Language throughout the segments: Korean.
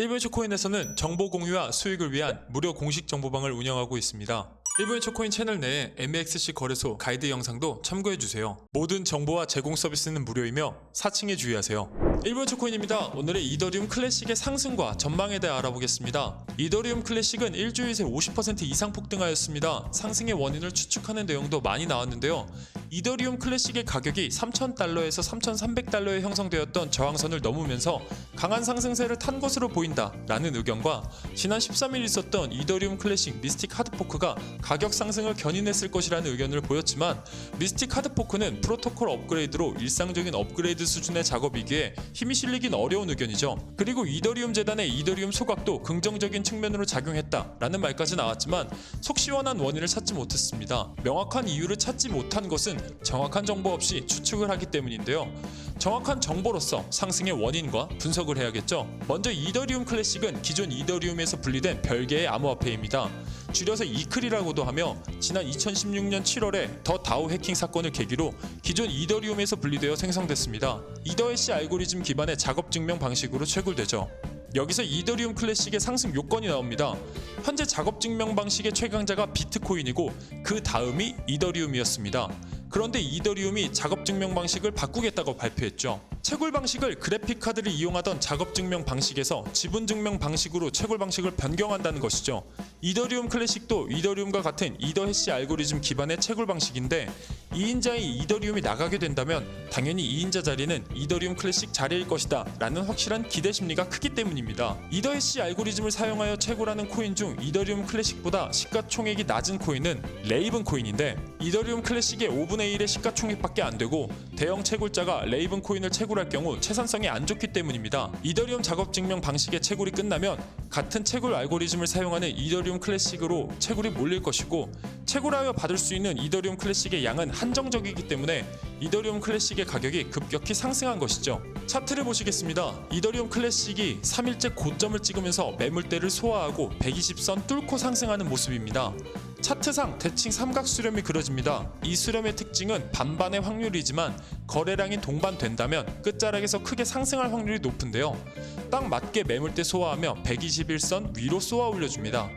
일본 초코인에서는 정보 공유와 수익을 위한 무료 공식 정보방을 운영하고 있습니다. 일본의 초코인 채널 내에 MXC 거래소 가이드 영상도 참고해주세요. 모든 정보와 제공 서비스는 무료이며 사칭에 주의하세요. 일본 초코인입니다. 오늘의 이더리움 클래식의 상승과 전망에 대해 알아보겠습니다. 이더리움 클래식은 일주일 새 50% 이상 폭등하였습니다. 상승의 원인을 추측하는 내용도 많이 나왔는데요. 이더리움 클래식의 가격이 3,000달러에서 3,300달러에 형성되었던 저항선을 넘으면서 강한 상승세를 탄 것으로 보인다 라는 의견과 지난 13일 있었던 이더리움 클래식 미스틱 하드포크가 가격 상승을 견인했을 것이라는 의견을 보였지만 미스틱 하드포크는 프로토콜 업그레이드로 일상적인 업그레이드 수준의 작업이기에 힘이 실리긴 어려운 의견이죠. 그리고 이더리움 재단의 이더리움 소각도 긍정적인 측면으로 작용했다 라는 말까지 나왔지만 속 시원한 원인을 찾지 못했습니다. 명확한 이유를 찾지 못한 것은 정확한 정보 없이 추측을 하기 때문인데요. 정확한 정보로서 상승의 원인과 분석을 해야겠죠. 먼저 이더리움 클래식은 기존 이더리움에서 분리된 별개의 암호화폐입니다. 줄여서 이클이라고도 하며 지난 2016년 7월에 더 다우 해킹 사건을 계기로 기존 이더리움에서 분리되어 생성됐습니다. 이더해시 알고리즘 기반의 작업 증명 방식으로 채굴되죠. 여기서 이더리움 클래식의 상승 요건이 나옵니다. 현재 작업 증명 방식의 최강자가 비트코인이고 그 다음이 이더리움이었습니다. 그런데 이더리움이 작업 증명 방식을 바꾸겠다고 발표했죠. 채굴 방식을 그래픽 카드를 이용하던 작업 증명 방식에서 지분 증명 방식으로 채굴 방식을 변경한다는 것이죠. 이더리움 클래식도 이더리움과 같은 이더 해시 알고리즘 기반의 채굴 방식인데 2인자의 이더리움이 나가게 된다면 당연히 2인자 자리는 이더리움 클래식 자리일 것이다 라는 확실한 기대 심리가 크기 때문입니다. 이더 해시 알고리즘을 사용하여 채굴하는 코인 중 이더리움 클래식보다 시가총액이 낮은 코인은 레이븐 코인인데 이더리움 클래식의 5분의 1의 시가총액밖에 안 되고 대형 채굴자가 레이븐 코인을 채굴할 경우 채산성이 안 좋기 때문입니다. 이더리움 작업 증명 방식의 채굴이 끝나면 같은 채굴 알고리즘을 사용하는 이더리움 클래식으로 채굴이 몰릴 것이고 채굴하여 받을 수 있는 이더리움 클래식의 양은 한정적이기 때문에 이더리움 클래식의 가격이 급격히 상승한 것이죠. 차트를 보시겠습니다. 이더리움 클래식이 3일째 고점을 찍으면서 매물대를 소화하고 120선 뚫고 상승하는 모습입니다. 차트상 대칭 삼각 수렴이 그려집니다. 이 수렴의 특징은 반반의 확률이지만 거래량이 동반된다면 끝자락에서 크게 상승할 확률이 높은데요. 딱 맞게 매물대 소화하며 121선 위로 쏘아 올려줍니다.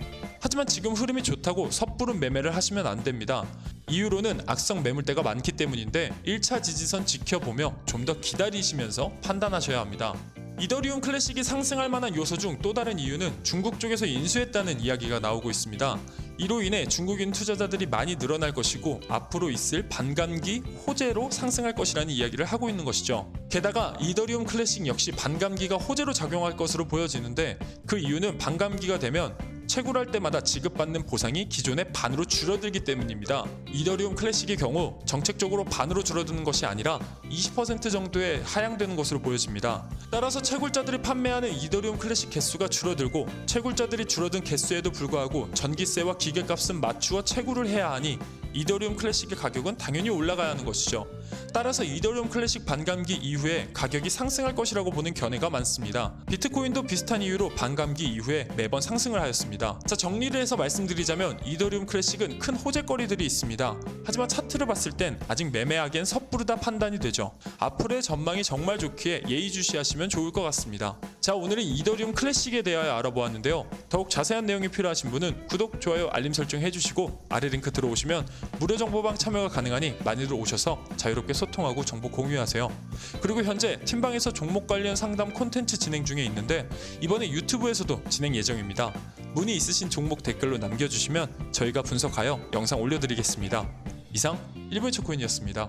하지만 지금 흐름이 좋다고 섣부른 매매를 하시면 안 됩니다. 이유로는 악성 매물대가 많기 때문인데 1차 지지선 지켜보며 좀 더 기다리시면서 판단하셔야 합니다. 이더리움 클래식이 상승할 만한 요소 중 또 다른 이유는 중국 쪽에서 인수했다는 이야기가 나오고 있습니다. 이로 인해 중국인 투자자들이 많이 늘어날 것이고 앞으로 있을 반감기 호재로 상승할 것이라는 이야기를 하고 있는 것이죠. 게다가 이더리움 클래식 역시 반감기가 호재로 작용할 것으로 보여지는데 그 이유는 반감기가 되면 채굴할 때마다 지급받는 보상이 기존의 반으로 줄어들기 때문입니다. 이더리움 클래식의 경우 정책적으로 반으로 줄어드는 것이 아니라 20% 정도의 하향되는 것으로 보여집니다. 따라서 채굴자들이 판매하는 이더리움 클래식 개수가 줄어들고 채굴자들이 줄어든 개수에도 불구하고 전기세와 기계값은 맞추어 채굴을 해야 하니 이더리움 클래식의 가격은 당연히 올라가야 하는 것이죠. 따라서 이더리움 클래식 반감기 이후에 가격이 상승할 것이라고 보는 견해가 많습니다. 비트코인도 비슷한 이유로 반감기 이후에 매번 상승을 하였 습니다. 자 정리를 해서 말씀드리자면 이더리움 클래식은 큰 호재거리들이 있습니다. 하지만 차트를 봤을 땐 아직 매매하기엔 섣부르다 판단이 되죠. 앞으로의 전망이 정말 좋기에 예의주시하시면 좋을 것 같습니다. 자 오늘은 이더리움 클래식에 대하여 알아보았는데요. 더욱 자세한 내용이 필요하신 분은 구독, 좋아요, 알림 설정 해주시고 아래 링크 들어오시면 무료 정보방 참여가 가능하니 많이들 오셔서 자유롭게 소통하고 정보 공유하세요. 그리고 현재 팀방에서 종목 관련 상담 콘텐츠 진행 중에 있는데 이번에 유튜브에서도 진행 예정입니다. 문의 있으신 종목 댓글로 남겨주시면 저희가 분석하여 영상 올려드리겠습니다. 이상 1분 초코인이었습니다.